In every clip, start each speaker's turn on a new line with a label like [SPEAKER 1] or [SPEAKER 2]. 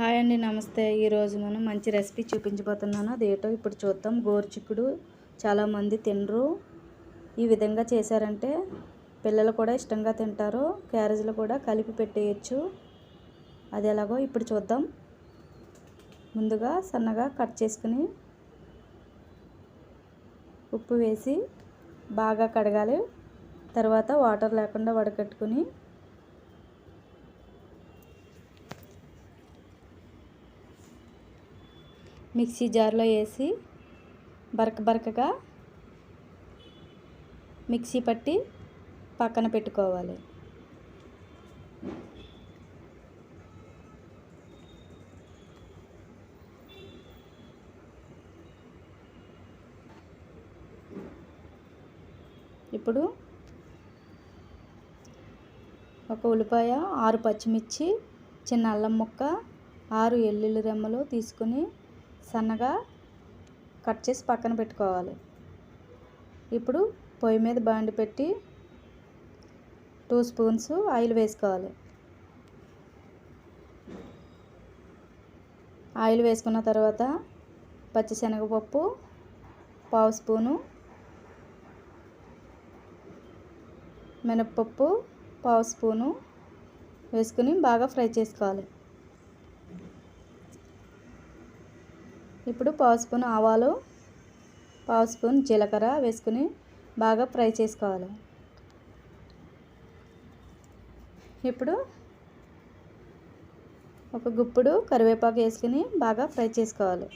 [SPEAKER 1] Hi అండి నమస్తే. ఈరోజు మనం మంచి రెసిపీ చూపించబోతున్నాను. అదేటో ఇప్పుడు చూద్దాం. గోరుచిక్కుడు చాలామంది తినరు. ఈ విధంగా చేశారంటే పిల్లలు కూడా ఇష్టంగా తింటారు. క్యారేజ్లో కూడా కలిపి పెట్టేయచ్చు. అది ఎలాగో ఇప్పుడు చూద్దాం. ముందుగా సన్నగా కట్ చేసుకుని ఉప్పు వేసి బాగా కడగాలి. తర్వాత వాటర్ లేకుండా వడకట్టుకుని మిక్సీ జార్లో వేసి బరక బరకగా మిక్సీ పట్టి పక్కన పెట్టుకోవాలి. ఇప్పుడు ఒక ఉల్లిపాయ ఆరు పచ్చిమిర్చి చిన్న అల్లం ముక్క ఆరు ఎల్లుల్లి రెమ్మలు తీసుకుని సన్నగా కట్ చేసి పక్కన పెట్టుకోవాలి. ఇప్పుడు పొయ్యి మీద బాండి పెట్టి టూ స్పూన్స్ ఆయిల్ వేసుకోవాలి. ఆయిల్ వేసుకున్న తర్వాత పచ్చిశనగపప్పు పావు స్పూను మినప్పప్పు పావు స్పూను వేసుకుని బాగా ఫ్రై చేసుకోవాలి. ఇప్పుడు పావు స్పూన్ ఆవాలు పావు స్పూన్ జీలకర్ర వేసుకుని బాగా ఫ్రై చేసుకోవాలి. ఇప్పుడు ఒక గుప్పుడు కరివేపాకు వేసుకుని బాగా ఫ్రై చేసుకోవాలి.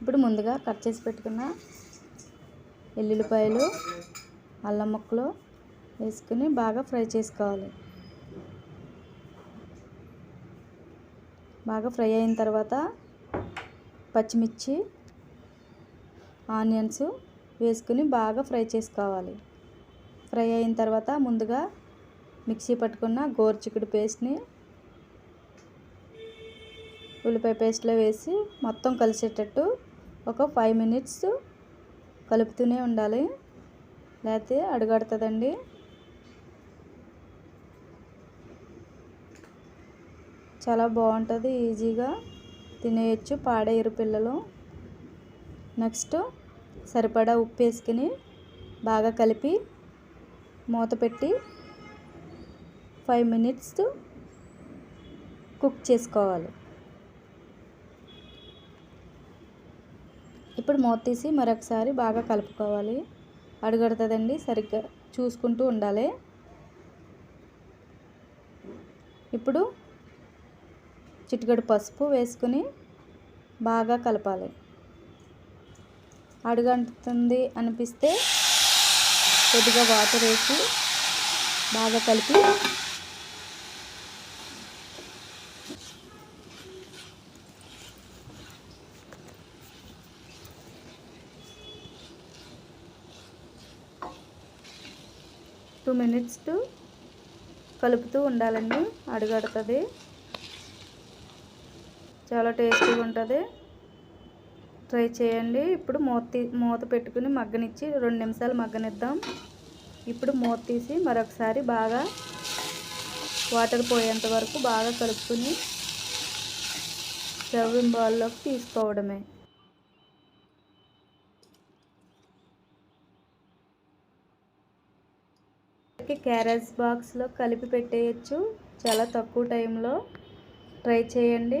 [SPEAKER 1] ఇప్పుడు ముందుగా కట్ చేసి పెట్టుకున్న ఎల్లుల్లిపాయలు అల్లం ముక్కలు వేసుకుని బాగా ఫ్రై చేసుకోవాలి. బాగా ఫ్రై అయిన తర్వాత పచ్చిమిర్చి ఆనియన్స్ వేసుకుని బాగా ఫ్రై చేసుకోవాలి. ఫ్రై అయిన తర్వాత ముందుగా మిక్సీ పట్టుకున్న గోరుచిక్కుడు పేస్ట్ని ఉల్లిపాయ పేస్ట్లో వేసి మొత్తం కలిసేటట్టు ఒక ఫైవ్ మినిట్స్ కలుపుతూనే ఉండాలి. లేకపోతే అడుగడుతుందండి. చాలా బాగుంటుంది ఈజీగా తినేయచ్చు పాడేయరు పిల్లలు. నెక్స్ట్ సరిపడా ఉప్పు వేసుకుని బాగా కలిపి మూత పెట్టి ఫైవ్ మినిట్స్ కుక్ చేసుకోవాలి. ఇప్పుడు మూత తీసి మరొకసారి బాగా కలుపుకోవాలి. అడుగడుతుందండి సరిగ్గా చూసుకుంటూ ఉండాలి. ఇప్పుడు చిటికెడు పసుపు వేసుకుని బాగా కలపాలి. అడుగంటుతుంది అనిపిస్తే కొద్దిగా వాటర్ వేసి బాగా కలిపి టూ మినిట్స్ కలుపుతూ ఉండాలండి. అడుగడుతుంది. చాలా టేస్టీగా ఉంటుంది ట్రై చేయండి. ఇప్పుడు మూత మూత పెట్టుకుని మగ్గనిచ్చి రెండు నిమిషాలు మగ్గనిద్దాం. ఇప్పుడు మూత తీసి మరొకసారి బాగా వాటర్ పోయేంత వరకు బాగా కలుపుకుని సర్వింగ్ బౌల్లోకి తీసుకోవడమే. క్యారేజ్ బాక్స్లో కలిపి పెట్టేయచ్చు. చాలా తక్కువ టైంలో ట్రై చేయండి.